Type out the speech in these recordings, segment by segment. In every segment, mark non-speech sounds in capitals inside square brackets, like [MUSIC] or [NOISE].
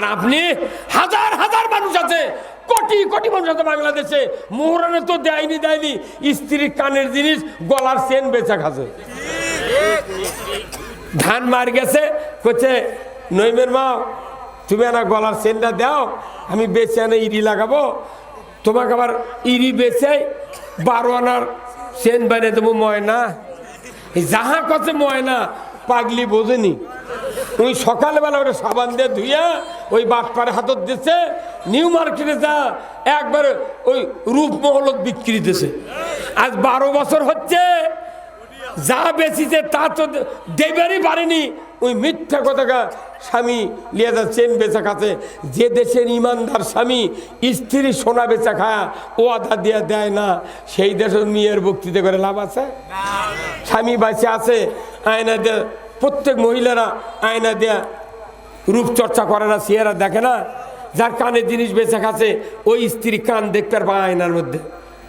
আর আপনি হাজার হাজার মানুষ আছে, কোটি কোটি মানুষ আছে বাংলাদেশে। মোহরানে তো দেয়নি দেয়নি। স্ত্রীর কানের জিনিস, গলার চেন বেচা খাচ্ছে। ধান মার গেছে করছে নইমের মা, তুমি না গলার চেনটা দাও, আমি বেছে আনে ইরি লাগাবো। তোমাকে আবার ইরি বেচে বারো আনার চেন বানিয়ে দেবো ময়না। যাহা কছে ময়না, পাগলি বোঝেনি। ওই সকালবেলা ওটা সাবান দিয়ে ধুইয়া ওই বাটপারে হাতত দিচ্ছে নিউ মার্কেটে যা একবার ওই রূপমহলত বিক্রি দিতেছে আজ বারো বছর হচ্ছে যা বেচিছে তা তো দেবারই পারেনি ওই মিথ্যা কথাকা স্বামী লিয়ে যা চেন বেচা খাচ্ছে। যে দেশের ইমানদার স্বামী স্ত্রী সোনা বেচা খায় ও আধা দিয়ে দেয় না। সেই দেশের মেয়ের বক্তৃতা করে লাভ আছে? স্বামী বাঁচে আছে আয়না দিয়ে প্রত্যেক মহিলারা আয়না দেয়া রূপচর্চা করে না সিয়ারা দেখে না। যার কানে জিনিস বেঁচে খাচ্ছে ওই স্ত্রী কান দেখতে পারবা আয়নার মধ্যে।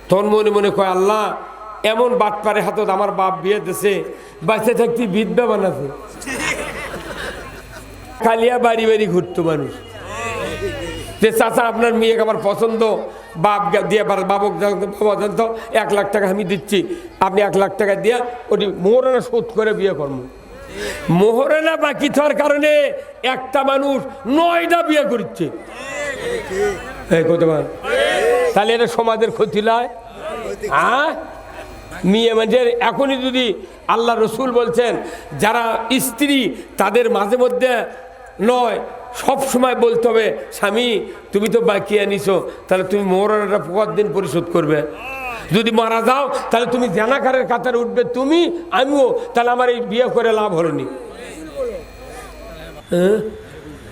তখন মনে মনে কয়, আল্লাহ, এমন বাটপারে হাতত আমার বাপ বিয়ে দিছে বাচ্চা থাকতে বিদ্যা বানাছে। কালিয়া বাড়ি বাড়ি ঘুরতো মানুষ। যে চাচা, আপনার মেয়েকে আমার পছন্দ, বাপ দিয়ে বাবক বাবা জান এক লাখ টাকা আমি দিচ্ছি, আপনি এক লাখ টাকা দিয়ে ওটি মোহরানা শোধ করে বিয়ে করব। মোহরানা বাকি থাকার কারণে একটা মানুষ নয়টা বিয়ে করছে? তাহলে এটা সমাজের ক্ষতি নয়। হ্যাঁ? মেয়ে এখনই যদি আল্লাহ রসুল বলছেন, যারা স্ত্রী তাদের মাঝে মধ্যে নয়, সব সময় বলতে হবে, স্বামী, তুমি তো বাকি আনিছো তাহলে তুমি মোহরানাটা দিন পরিশোধ করবে। যদি মারা যাও, তাহলে তুমি জানাকারের কাতারে উঠবে, তুমি, আমিও, তাহলে আমার এই বিয়ে করে লাভ হলনি। হ্যাঁ?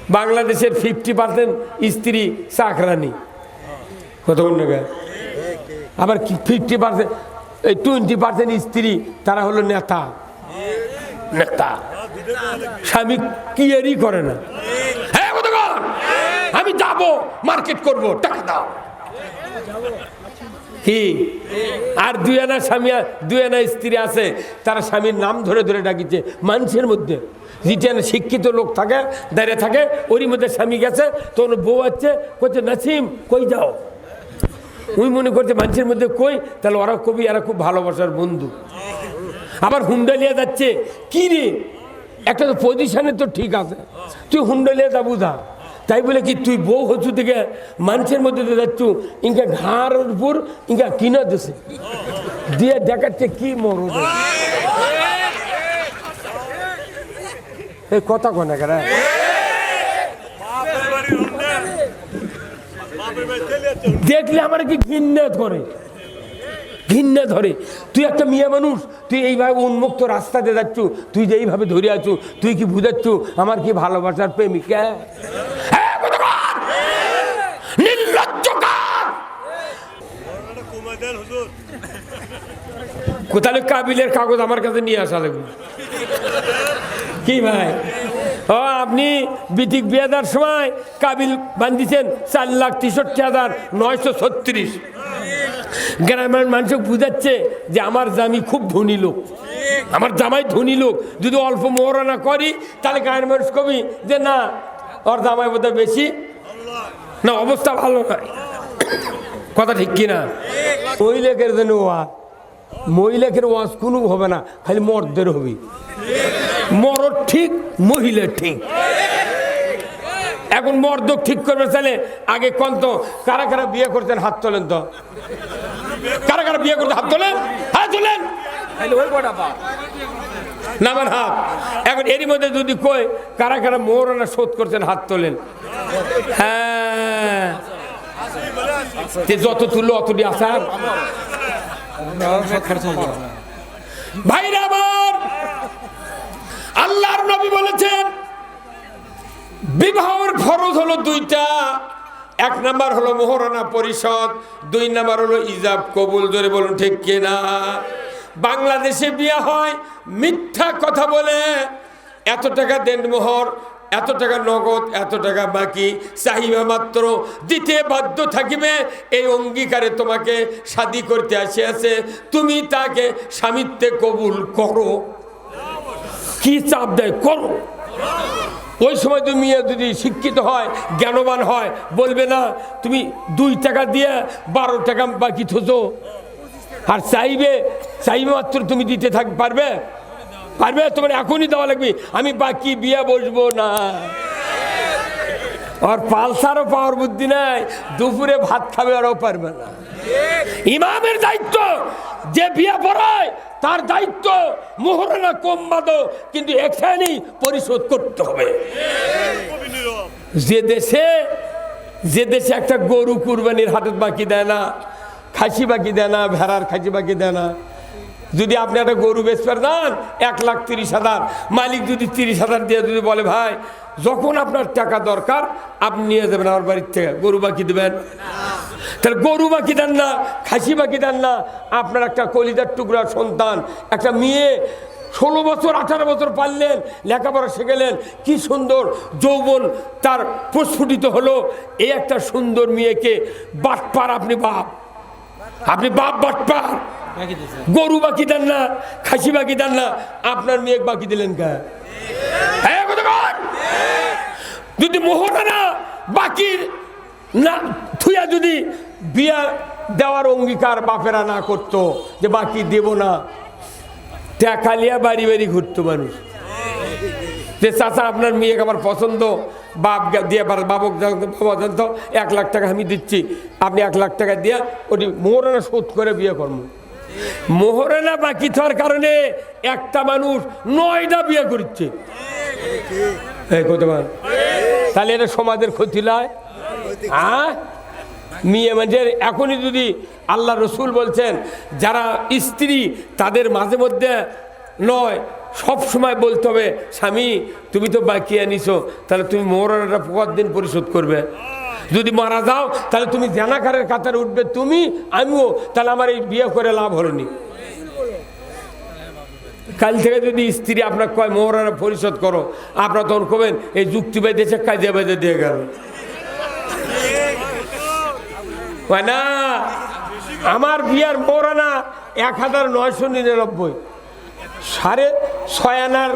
বাংলাদেশের ফিফটি পার্সেন্ট স্ত্রী চাকরানি। কতক্ষণ টাকা আবার ফিফটি পার্সেন্ট, এই টোয়েন্টি পার্সেন্ট স্ত্রী, তারা হলো নেতা। নেতা। স্বামী কিয়ারই করে না। হ্যাঁ আমি যাব, মার্কেট করব, টাকা দাও। কি? আর দুই আনা স্বামী দুই আনা স্ত্রী আছে, তারা স্বামীর নাম ধরে ধরে ডাকিছে, মানুষের মধ্যে। যেটা শিক্ষিত লোক থাকে, দাঁড়িয়ে থাকে, ওরই মধ্যে স্বামী গেছে, তখন বউ আছে করছে নাসিম, কই যাও? ওই মনে করছে, মানুষের মধ্যে কই? তাহলে ওরা কবি, এরা খুব ভালোবাসার বন্ধু। আবার হুন্ডালিয়া যাচ্ছে, কি রে? একটা তো পজিশনে তো ঠিক আছে। তুই হুন্ডালিয়া যাব যা তাই বলে কি, তুই বউ হচ্ছু থেকে মানুষের মধ্যে দিয়ে যাচ্ছু, ইনকা ঘাড়ের উপর, ইনকা কিনা দিছে। দিয়ে দেখাচ্ছে কি মরদ এই কথা কনে কেন? দেখলে আমার কি ঘৃণা করে ঘৃণা ধরে। তুই একটা মেয়ে মানুষ, তুই এইভাবে উন্মুক্ত রাস্তাতে যাচ্ছ, তুই যে এইভাবে ধরে আছো, তুই কি বুঝাচ্ছ, আমার কি ভালোবাসার প্রেমিকা! নির্লজ্জ কাবিলের কাগজ আমার কাছে নিয়ে আসা লাগবে? কি ভাই? ও, আপনি বিটিক বিয়ে দেওয়ার সময় কাবিল বান্ধিছেন চার লাখ তেষট্টি হাজার নয়শো ছত্রিশ। গ্রামের মানুষ বুঝাচ্ছে যে আমার জামি খুব ধনী লোক। আমার জামাই ধনী লোক। যদি অল্প মোহরানা করি, তাহলে গ্রামের মানুষ কবি যে না, ওর জামাই বোধহয় বেশি। না অবস্থা ভালো নয় কথা ঠিক কিনা? মহিলাকের জন্য ওয়াজ মহিলাকের ওয়াজ কোনো হবে না খালি মর্দের হবে। মরদ ঠিক মহিলা ঠিক। এখন মর্দ ঠিক করবে তাহলে আগে কোন তো কারা কারা বিয়ে করতেন হাত তোলেন তো? কারা কারা বিয়ে করতে হাত তোলেন? হাত তোলেন? নামের হাত এখন এরই মধ্যে যদি কই কারা কারা মোহরানা শোধ করছেন, হাত তোলেন। হ্যাঁ। যত তুললো, অতটি আসার। ভাইরা আমার, আল্লাহর নবী বলেছেন, বিবাহের ফরজ হলো দুইটা। এক নাম্বার হলো মোহরানা পরিষদ, দুই নাম্বার হলো ইজাব কবুল ধরে বলুন, ঠিক কিনা? বাংলাদেশে বিয়ে হয়, মিথ্যা কথা বলে, এত টাকা দেন মোহর এত টাকা নগদ, এত টাকা বাকি চাহিবা মাত্র, দিতে বাধ্য থাকিবে, এই অঙ্গীকারে তোমাকে শাদি করতে আসিয়াছে, তুমি তাকে স্বামিত্বে কবুল করো। কি চাপ দেয়? করো। ওই সময় তুমি যদি শিক্ষিত হয়, জ্ঞানবান হয়, বলবে না, তুমি দুই টাকা দিয়ে বারো টাকা বাকি থোছো আর চাইবে চাইবে মাত্র তুমি দিতে থাক, পারবে? পারবে? তোমার এখনই দেওয়া লাগবে। আমি বাকি বিয়ে বসবো না। আর পালসারও পাওয়ার বুদ্ধি নাই। দুপুরে ভাত খাবে ওরাও পারবে না। ইমামের দায়িত্ব যে বিয়ে পড়ায়, তার দায়িত্ব মোহরানা কম বাদো কিন্তু এখানেই পরিশোধ করতে হবে। যে দেশে যে দেশে একটা গরু কুরবানির হাটত বাকি দেয় না খাসি বাকি দেয় না, ভেড়ার খাসি বাকি দেয় না। যদি আপনি একটা গরু বেচতে দেন এক লাখ তিরিশ হাজার। মালিক যদি তিরিশ হাজার দিয়ে যদি বলে, ভাই, যখন আপনার টাকা দরকার, আপনি নিয়ে যাবেন আমার বাড়ির থেকে। গরু বাকি দেবেন? তাহলে গরু বাকি দেন না, খাসি বাকি দেন না। আপনার একটা কলিদার টুকরা সন্তান, একটা মেয়ে, ষোলো বছর, আঠারো বছর পারলেন লেখাপড়া শিখেলেন, কি সুন্দর যৌবন তার প্রস্ফুটিত হলো। এই একটা সুন্দর মেয়েকে বাটপার আপনি বাপ। আপনি বাপ বাটপার। গরু বাকি দেন না খাসি বাকি দেন না আপনার মেয়ে বাকি দিলেন কে? হ্যাঁ? যদি মোহনা বাকি না থুয়া যদি বিয়া দেওয়ার অঙ্গীকার বাপেরা না করতো যে বাকি দেব না টাকালিয়া বাড়ি বাড়ি ঘুরতো মানুষ। যে চাচা, আপনার মেয়েকে আমার পছন্দ, বাপ দিয়ে বাবক বাবা জানতো, এক লাখ টাকা আমি দিচ্ছি। আপনি এক লাখ টাকা দিয়ে ওটি মোহরানা শোধ করে বিয়ে করব মোহরানা বাকি থাকার কারণে একটা মানুষ নয়টা বিয়ে করছে তাহলে এটা সমাজের ক্ষতি নয়। হ্যাঁ মেয়ে মানুষের, এখনই যদি আল্লাহ রসুল বলছেন, যারা স্ত্রী তাদের মাঝে মধ্যে নয় সব সময় বলতে হবে, স্বামী, তুমি তো বাকি আনিছো, তাহলে তুমি মোহরানাটা দিন পরিশোধ করবে। যদি মারা যাও, তাহলে তুমি জানাকারের কাতারে উঠবে, তুমি, আমিও, তাহলে আমার এই বিয়ে করে লাভ হলনি। কাল থেকে যদি স্ত্রী আপনার কয় মোহরানা পরিশোধ করো, আপনার তখন কবেন, এই যুক্তি বেঁধেছে কাজে বেঁধে দিয়ে গেল। না, আমার বিয়ার মোহরানা এক হাজার নয়শো নিরানব্বই। সাড়ে ছয় আনার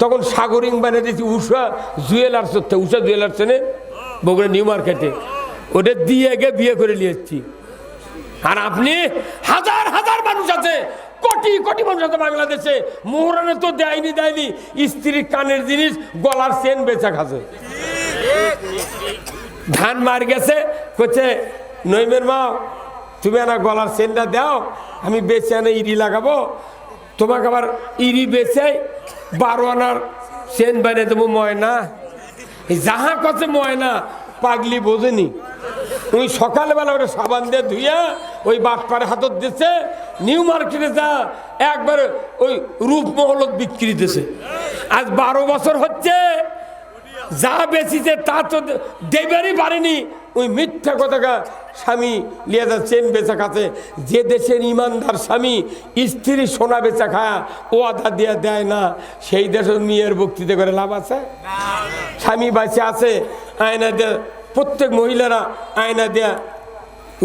তখন সাগরিং বানিয়ে দিয়েছি উষা জুয়েলার্স হচ্ছে উষা জুয়েলার্স চেনে বগুড়া নিউ মার্কেটে। ওটা দিয়ে গিয়ে বিয়ে করে নিয়ে এসছি। আর আপনি হাজার হাজার মানুষ আছে, কোটি কোটি মানুষ আছে বাংলাদেশে। মোহরানে তো দেয়নি দেয়নি। স্ত্রীর কানের জিনিস, গলার চেন বেচা খাচ্ছে। ধান মার গেছে করছে নইমের মা, তুমি না গলার চেনটা দাও, আমি বেচে আনে ইরি লাগাবো। তোমাকে আবার ইরি বেচে বারো আনার চেন বানিয়ে দেবো ময়না। যাহা কথা ময়না, পাগলি বোঝেনি। ওই সকালবেলা ওটা সাবান দিয়ে ধুইয়া ওই বাটপারে হাতত দিচ্ছে নিউ মার্কেটে যা একবার ওই রূপমহলত বিক্রি দিছে। আজ বারো বছর হচ্ছে, যা বেশিছে তা তো দেবারই পারেনি। ওই মিথ্যা কথাকা স্বামী লিয়ে চেন বেচা খাচ্ছে। যে দেশের ইমানদার স্বামী স্ত্রী সোনা বেচা খায়া, ও আধা দিয়ে দেয় না। সেই দেশের মেয়ের বক্তৃতা করে লাভ আছে? স্বামী বাঁচে আছে, আয়না দেয়া প্রত্যেক মহিলারা আয়না দেয়া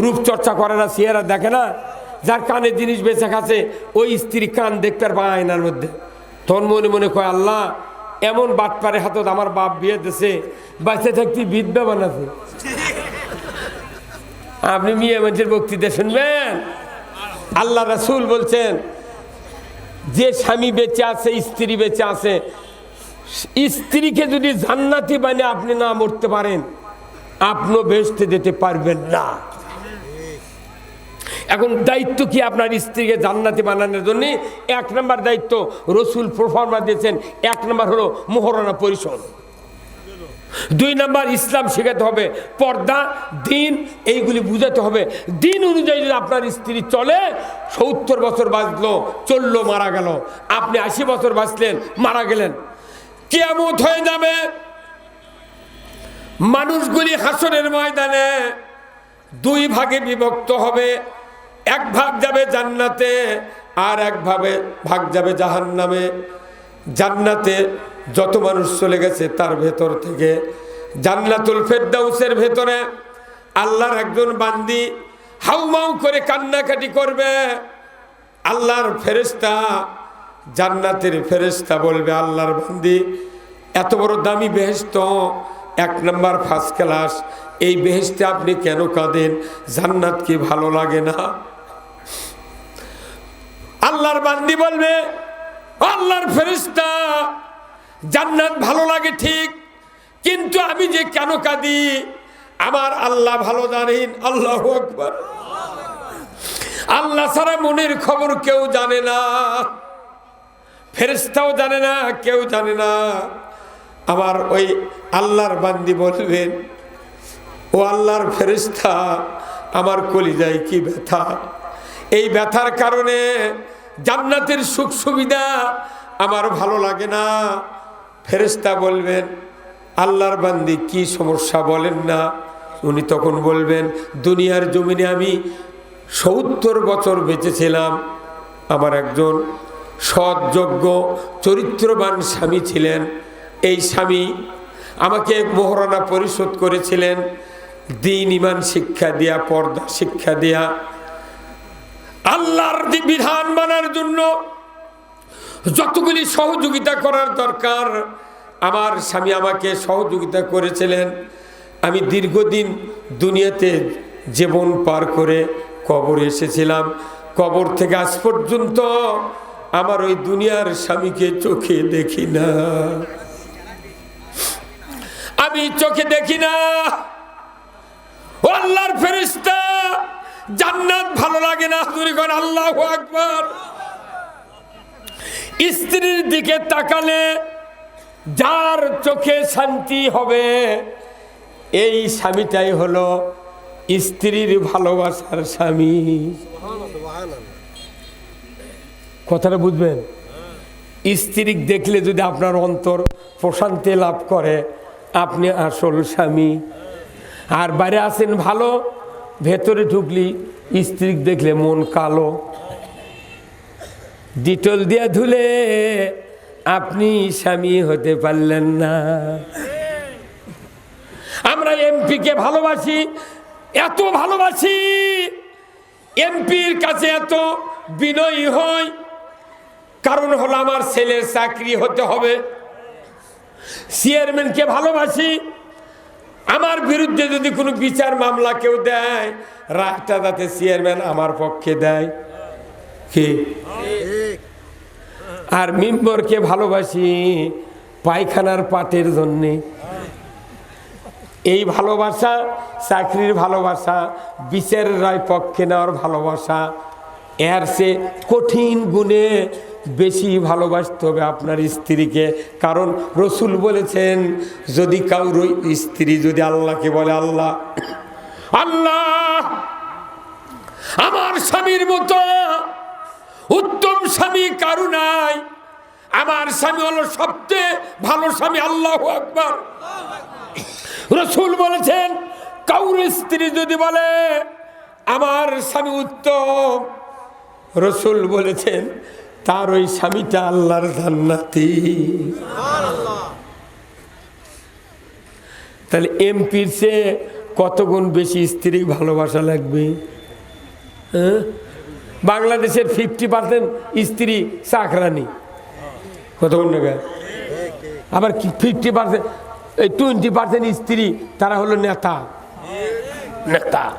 রূপচর্চা করে না সিয়ারা দেখে না। যার কানে জিনিস বেচা খাচ্ছে, ওই স্ত্রী কান দেখতে পায় আয়নার মধ্যে। তখন মনে মনে কয়, আল্লাহ এমন বাটপারে হাতত আমার বাপ বিয়ে দেশে বাঁচে থাকতে বিদ্যা বানাতে আপনি মিয়া মানুষের বক্তৃতা শুনবেন? আল্লাহ রাসুল বলছেন, যে স্বামী বেঁচে আছে, স্ত্রী বেঁচে আছে, স্ত্রীকে যদি জান্নাতি বানিয়ে আপনি না মরতে পারেন, আপনিও বেসতে যেতে পারবেন না। এখন দায়িত্ব কি আপনার স্ত্রীকে জান্নাতি বানানোর জন্যে? এক নম্বর দায়িত্ব রসুল প্রফর্মা দিয়েছেন, এক নম্বর হলো মোহরানা পরিশোধ। দুই নাম্বার ইসলাম শেখাতে হবে, পর্দা, দিন, এইগুলি বুঝাতে হবে। দিন অনুযায়ী যদি আপনার স্ত্রী চলে, সত্তর বছর বাঁচলো, চলল, মারা গেল। আপনি আশি বছর বাঁচলেন, মারা গেলেন। কেমত হয়ে যাবে। মানুষগুলি হাসনের ময়দানে দুই ভাগে বিভক্ত হবে। এক ভাগ যাবে জান্নাতে, আর এক ভাবে ভাগ যাবে জাহান্নামে। জান্নাতে যত মানুষ চলে গেছে, তার ভেতর থেকে জান্নাতুল ফেরদাউসের ভেতরে আল্লাহর একজন বান্দি হাউমাউ করে কান্নাকাটি করবে। আল্লাহর ফেরেস্তা জান্নাতের ফেরেস্তা বলবে, আল্লাহর বান্দি, এত বড় দামি বেহেস্ত এক নম্বর ফার্স্ট ক্লাস এই বেহেস্তে আপনি কেন কাঁদেন? জান্নাত কি ভালো লাগে না? আল্লাহর বান্দি বলবে, আল্লাহর ফেরিস্তা জান্নাত ভালো লাগে ঠিক, কিন্তু আমি যে কেন কাঁদি? আমার আল্লাহ ভালো জানেন, আল্লাহ আকবার। আল্লাহ ছাড়া মনের খবর কেউ জানে না ফেরিস্তাও জানে না, কেউ জানে না। আমার ওই আল্লাহর বান্দি বলবেন, ও আল্লাহর ফেরিস্তা আমার কলিজায় কি ব্যথা? এই ব্যথার কারণে জান্নাতের সুখ সুবিধা আমার ভালো লাগে না। ফেরিস্তা বলবেন, আল্লাহর বান্দি কি সমস্যা বলেন না? উনি তখন বলবেন, দুনিয়ার জমিনে আমি সত্তর বছর বেঁচেছিলাম। আমার একজন সৎযোগ্য, চরিত্রবান স্বামী ছিলেন। এই স্বামী আমাকে মোহরানা পরিশোধ করেছিলেন। দিন ইমান শিক্ষা দেয়া, পর্দা শিক্ষা দেয়া আল্লাহর বিধান মানার জন্য যতগুলি সহযোগিতা করার দরকার, আমার স্বামী আমাকে সহযোগিতা করেছিলেন। আমি দীর্ঘদিন দুনিয়াতে জীবন পার করে কবর এসেছিলাম। কবর থেকে আজ পর্যন্ত আমার ওই দুনিয়ার স্বামীকে চোখে দেখি না। আমি চোখে দেখি না। আল্লাহর ফেরিস্তা জান্নাত ভালো লাগে না তুমি কর আল্লাহ আকবর। স্ত্রীর দিকে তাকালে যার চোখে শান্তি হবে, এই স্বামীটাই হলো স্ত্রীর ভালোবাসার স্বামী। কথাটা বুঝবেন? স্ত্রী দেখলে যদি আপনার অন্তর প্রশান্তি লাভ করে, আপনি আসল স্বামী। আর বাইরে আছেন ভালো ভেতরে ঢুকলি স্ত্রী দেখলে মন কালো। ডিটল দিয়ে ধুলে আপনি স্বামী হতে পারলেন না। আমরা এমপিকে ভালোবাসি, এত ভালোবাসি, এমপির কাছে এত বিনয়ী হই। কারণ হলো আমার ছেলের চাকরি হতে হবে। চেয়ারম্যানকে ভালোবাসি আমার বিরুদ্ধে যদি কোনো বিচার মামলা কেউ দেয়, রায়টা যাতে চেয়ারম্যান আমার পক্ষে দেয়। কি? আর মেম্বরকে ভালোবাসি পায়খানার পাটের জন্যে। এই ভালোবাসা চাকরির ভালোবাসা বিচার রায় পক্ষে নেওয়ার ভালোবাসা এর সে কঠিন গুণে বেশি ভালোবাসতে হবে আপনার স্ত্রীকে। কারণ রসুল বলেছেন, যদি কারোর স্ত্রী যদি আল্লাহকে বলে, আল্লাহ আল্লাহ, আমার স্বামীর মতো উত্তম স্বামী কারু নাই। আমার স্বামী হলো সবচেয়ে ভালো স্বামী, আল্লাহ আকবর। রসুল বলেছেন কাউর স্ত্রী যদি বলে, আমার স্বামী উত্তম রসুল বলেছেন, তার ওই স্বামীটা আল্লাহর জান্নাতি। তাহলে এমপির চেয়ে কত গুণ বেশি স্ত্রী ভালোবাসা লাগবে? হ্যাঁ? বাংলাদেশের ফিফটি পার্সেন্ট স্ত্রী চাকরানি। কতক্ষণ টাকা? আবার ফিফটি পার্সেন্ট এই টোয়েন্টি পার্সেন্ট স্ত্রী, তারা হলো নেতা। নেতা।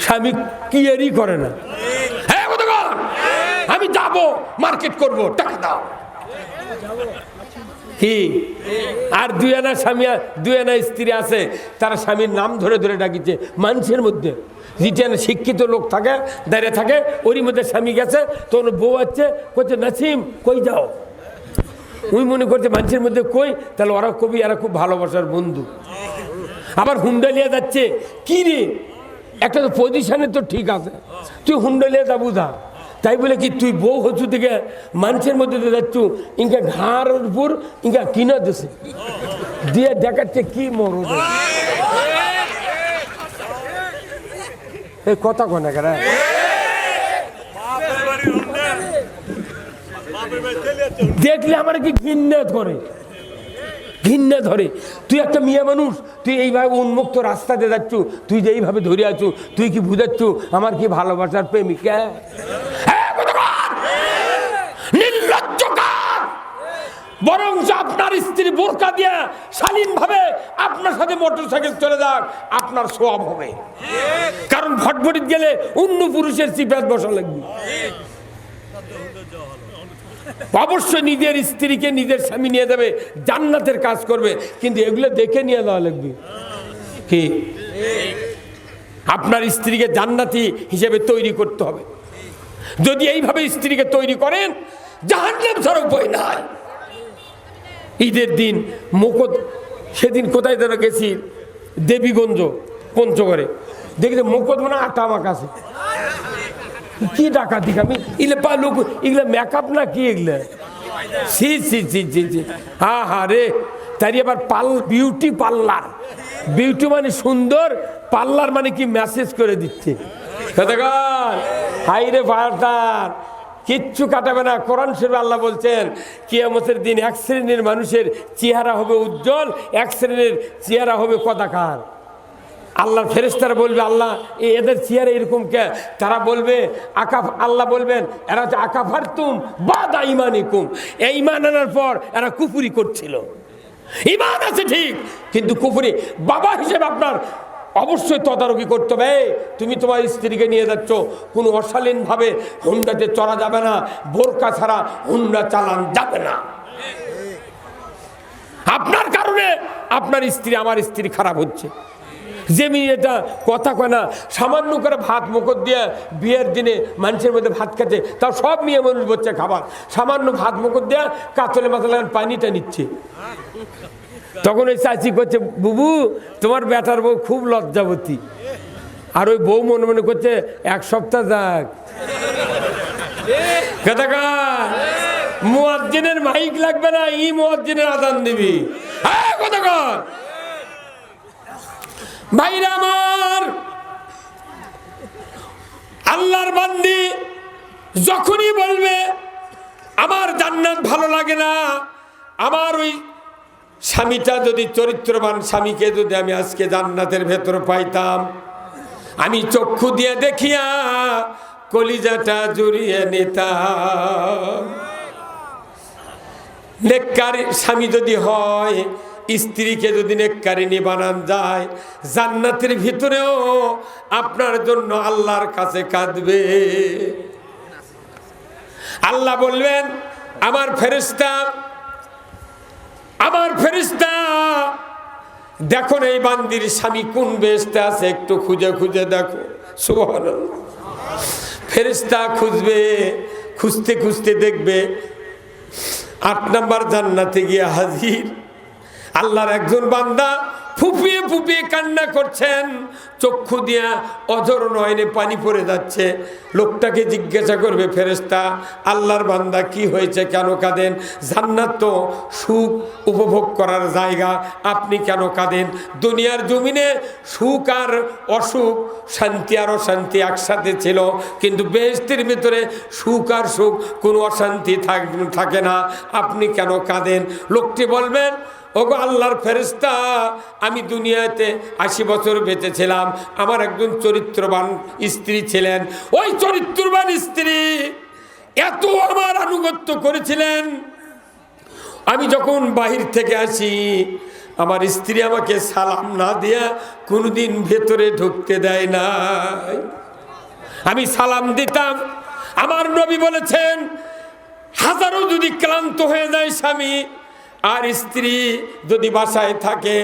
স্বামী কিয়ারই করে না। আমি যাব, মার্কেট করব, টাকা দাও। কি? আর দুই আনা স্বামী দুই আনা স্ত্রী আছে, তারা স্বামীর নাম ধরে ধরে ডাকিছে, মানুষের মধ্যে। যেটা শিক্ষিত লোক থাকে, দাঁড়িয়ে থাকে, ওরই মধ্যে স্বামী গেছে, তোর বউ আছে করছে নাসিম, কই যাও? ওই মনে করছে, মানুষের মধ্যে কই? তাহলে ওরা কবি, এরা খুব ভালোবাসার বন্ধু। আবার হুন্ডালিয়া যাচ্ছে, কি রে? একটা তো পজিশনে তো ঠিক আছে। তুই হুন্ডালিয়া যা। বুঝা তাই বলে কি, তুই বউ হচ্ছু থেকে মানুষের মধ্যে দিয়ে যাচ্ছু, ইনকা ঘাড় উপর, ইনকা কিনা দেশে দিয়ে দেখাচ্ছে কি মরদ এই কথা কনে কেন? দেখলে আমার কি ঘৃণা করে ঘৃণা ধরে। তুই একটা মিয়া মানুষ, তুই এইভাবে উন্মুক্ত রাস্তাতে যাচ্ছ, তুই যে এইভাবে ধরে আছো, তুই কি বুঝাচ্ছ, আমার কি ভালোবাসার প্রেমিকা হ্যাঁ, বুঝবান! নির্লজ্জ কার! বরং আপনার স্ত্রী বোরকা দিয়ে শালীন ভাবে আপনার সাথে মোটরসাইকেল চলে যাক, আপনার সোয়াব হবে। কারণ ভটভটিত গেলে অন্য পুরুষের চিপাত বসা লাগবে। অবশ্যই নিজের স্ত্রীকে নিজের স্বামী নিয়ে যাবে, জান্নাতের কাজ করবে, কিন্তু এগুলো দেখে নিয়ে যাওয়া লাগবে। কি? আপনার স্ত্রীকে জান্নাতি হিসেবে তৈরি করতে হবে। যদি এইভাবে স্ত্রীকে তৈরি করেন, জাহান্নাম ছাড়া উপায় নাই ঈদের দিন মুকদ সেদিন কোথায় যেন গেছি? দেবীগঞ্জ, পঞ্চগড়ে। দেখলে মুকদ মানে আটা আমার কাছে। কি ডাকাতি আমি? ইলে পা লোক এগুলো মেকআপ না কি এগুলো? সি সি সি সি সি হা হা রে। তাই আবার পাল বিউটি পার্লার বিউটি মানে সুন্দর পার্লার মানে কি মেসেজ করে দিচ্ছে। হাই রে ভাটার কিচ্ছু কাটাবে না। কোরআন শরীফ আল্লাহ বলছেন, কিয়ামতের দিন এক শ্রেণির মানুষের চেহারা হবে উজ্জ্বল, এক শ্রেণির চেহারা হবে কদাকার আল্লাহর ফেরেস্তারা বলবে, আল্লাহ এদের চেয়ারে এরকম কে? তারা বলবে আকা আল্লাহ বলবেন, এরা হচ্ছে আকাফার তুম বাদা ইমান ইকুম এই ইমান আনার পর এরা কুপুরি করছিল। ইমান আছে ঠিক, কিন্তু কুপুরি বাবা হিসেবে আপনার অবশ্যই তদারকি করতে হবে। তুমি তোমার স্ত্রীকে নিয়ে যাচ্ছ। কোনো অশালীনভাবে হুন্ডাতে চড়া যাবে না, বোরকা ছাড়া হুন্ডা চালান যাবে না। আপনার কারণে আপনার স্ত্রী, আমার স্ত্রী খারাপ হচ্ছে। যে মেয়ে এটা কথা কয় না, সামান্য করে ভাত মুখর দিয়ে বিয়ের দিনে মানুষের মধ্যে ভাত খাচ্ছে তাও সব মেয়ে মানুষ বলছে খাবার। সামান্য ভাত মুখর দিয়ে কাতলে মাতলে পানিটা নিচ্ছে। তখন ওই চাচি করছে বুবু, তোমার বেটার বউ খুব লজ্জাবতী। আর ওই বউ মনে মনে করছে, এক সপ্তাহ যাক। কথাকার মুয়াজ্জিনের মাইক লাগবে না, ই মুয়াজ্জিনের আদান দিবি। হ্যাঁ কথাকার ভাইরা আমার, আল্লাহর বান্দি যখনই বলবে, আমার জান্নাত ভালো লাগে না, আমার ওই স্বামীটা যদি চরিত্রবান, স্বামীকে যদি আমি আজকে জান্নাতের ভেতর পাইতাম, আমি চক্ষু দিয়ে দেখিয়া কলিজাটা জুড়িয়ে নিতাম। নেককার স্বামী যদি হয়, স্ত্রীকে যদি নেককারিনী বানান যায়, জান্নাতের ভিতরেও আপনার জন্য আল্লাহর কাছে কাঁদবে। আল্লাহ বলবেন, আমার ফেরিস্তা আমার ফেরিস্তা দেখো এই বান্দির স্বামী কোন বেসতে আছে, একটু খুঁজে খুঁজে দেখো। ফেরিস্তা খুঁজবে, খুঁজতে খুঁজতে দেখবে, আট নাম্বার জান্নাতে গিয়ে হাজির। আল্লাহর একজন বান্দা ফুপিয়ে ফুপিয়ে কান্না করছেন। চক্ষু দিয়া অজর নয়নে পানি পড়ে যাচ্ছে। লোকটাকে জিজ্ঞাসা করবে ফেরেস্তা আল্লাহর বান্দা কি হয়েছে, কেন কাঁদেন? জান্নাত তো সুখ উপভোগ করার জায়গা, আপনি কেন কাঁদেন? দুনিয়ার জমিনে সুখ আর অসুখ, শান্তি আর অশান্তি একসাথে ছিল, কিন্তু বেহেস্তির ভিতরে সুখ আর সুখ, কোনো অশান্তি থাকে না। আপনি কেন কাঁদেন? লোকটি বলবেন ওগো আল্লাহর ফেরেস্তা আমি দুনিয়াতে আশি বছর বেঁচেছিলাম। আমার একজন চরিত্রবান স্ত্রী ছিলেন। ওই চরিত্রবান স্ত্রী এত আমার আনুগত্য করেছিলেন। আমি যখন বাহির থেকে আসি, আমার স্ত্রী আমাকে সালাম না দিয়া কোনোদিন ভেতরে ঢুকতে দেয় না আমি সালাম দিতাম। আমার নবী বলেছেন, হাজারো যদি ক্লান্ত হয়ে যায় স্বামী আর স্ত্রী যদি বাসায় থাকে,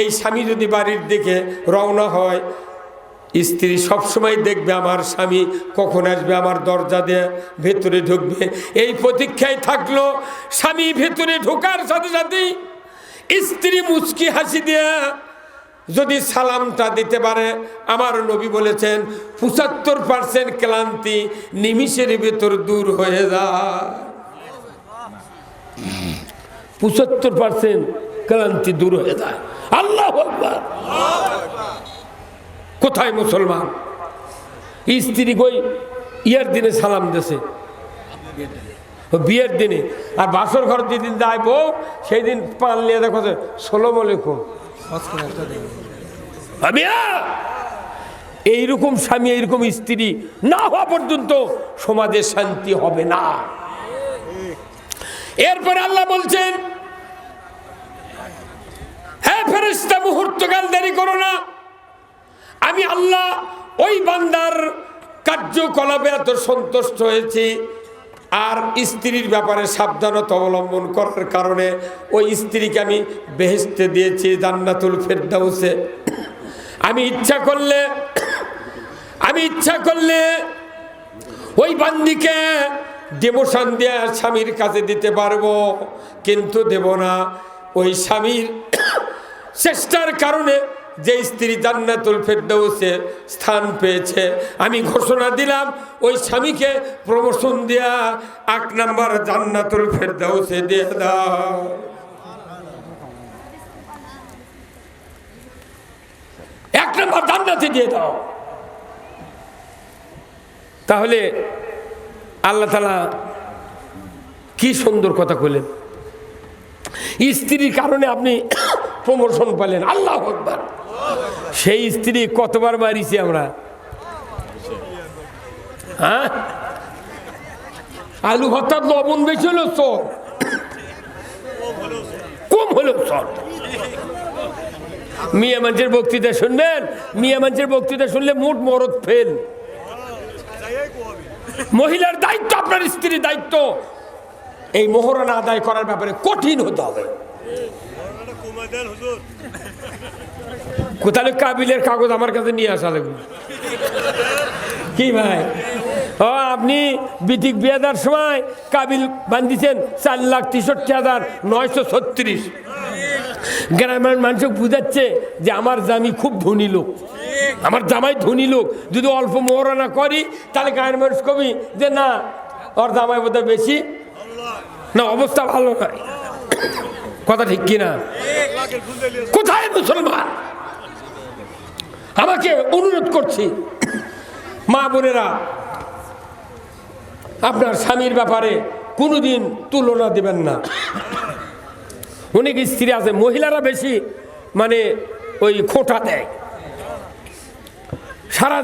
এই স্বামী যদি বাড়ির দিকে রওনা হয়, স্ত্রী সবসময় দেখবে আমার স্বামী কখন আসবে, আমার দরজা দিয়ে ভেতরে ঢুকবে। এই প্রতীক্ষায় থাকল স্বামী ভেতরে ঢোকার সাথে সাথেই স্ত্রী মুচকি হাসি দেয়া যদি সালামটা দিতে পারে, আমার নবী বলেছেন, পঁচাত্তর পার্সেন্ট ক্লান্তি নিমিষের ভেতর দূর হয়ে যায়। পঁচাত্তর পার্সেন্ট ক্লান্তি দূর হয়ে যায়। আল্লাহ কোথায় মুসলমান? স্ত্রী কই? ইয়ার দিনে সালাম দেশে বিয়ের দিনে। আর বাসর ঘর যেদিন যায় বউ সেই দিন পান নিয়ে দেখো ষোলো আলাইকুম এইরকম স্বামী, এইরকম স্ত্রী না হওয়া পর্যন্ত সমাজের শান্তি হবে না। এরপরে আল্লাহ বলছেন হ্যাঁ ফেরেস্তা মুহূর্তকাল দেরি করো না। আমি আল্লাহ ওই বান্দার কার্যকলাপে এত সন্তুষ্ট হয়েছি, আর স্ত্রীর ব্যাপারে সাবধানতা অবলম্বন করার কারণে ওই স্ত্রীকে আমি বেহেস্তে দিয়েছি জান্নাতুল ফেরদাউসে। আমি ইচ্ছা করলে, আমি ইচ্ছা করলে ওই বান্দিকে ডিমোশন দিয়ে স্বামীর কাছে দিতে পারব, কিন্তু দেব না। ওই স্বামীর [COUGHS] চেষ্টার কারণে যে স্ত্রী জান্নাতুল ফেরদৌসে স্থান পেয়েছে, আমি ঘোষণা দিলাম, ওই স্বামীকে প্রমোশন দেয়া এক নাম্বার জান্নাতুল ফেরদৌসে দিয়ে দাও। এক নাম্বার জান্নাতে দিয়ে দাও। তাহলে আল্লাহ তালা কি সুন্দর কথা কইলেন। স্ত্রীর কারণে আপনি [COUGHS] প্রমোশন পেলেন আল্লাহ আকবার। সেই স্ত্রী কতবার মারিছি আমরা? হ্যাঁ? আলু ভর্তার লবণ বেশি হলো চর। কম হলো চর। মিয়া মানুষের বক্তৃতা শুনবেন? মিয়া মানুষের বক্তৃতা শুনলে মোট মরদ ফেল। মহিলার দায়িত্ব, আপনার স্ত্রীর দায়িত্ব। এই মোহরানা আদায় করার ব্যাপারে কঠিন হতে হবে। কোথায় কাবিলের কাগজ আমার কাছে নিয়ে আসা লাগবে। কি ভাই? ও, আপনি বিদিক বিয়ে সময় কাবিল বান্ধিছেন চার লাখ তেষট্টি হাজার নয়শো ছত্রিশ। গ্রামের মানুষ বুঝাচ্ছে যে আমার জামি খুব ধনী লোক। আমার জামাই ধনী লোক, যদি অল্প মোহরানা করি, তাহলে গায়ের মানুষ কবি যে না, ওর জামাই বোধহয় বেশি। না, অবস্থা ভালো নয়। কথা ঠিক কিনা? কোথায় মুসলমান? আমাকে অনুরোধ করছি, মা বোনেরা, আপনার স্বামীর ব্যাপারে কোনোদিন তুলনা দেবেন না। অনেক স্ত্রী আছে, মহিলারা বেশি মানে ওই খোঁটা দেয়। 살아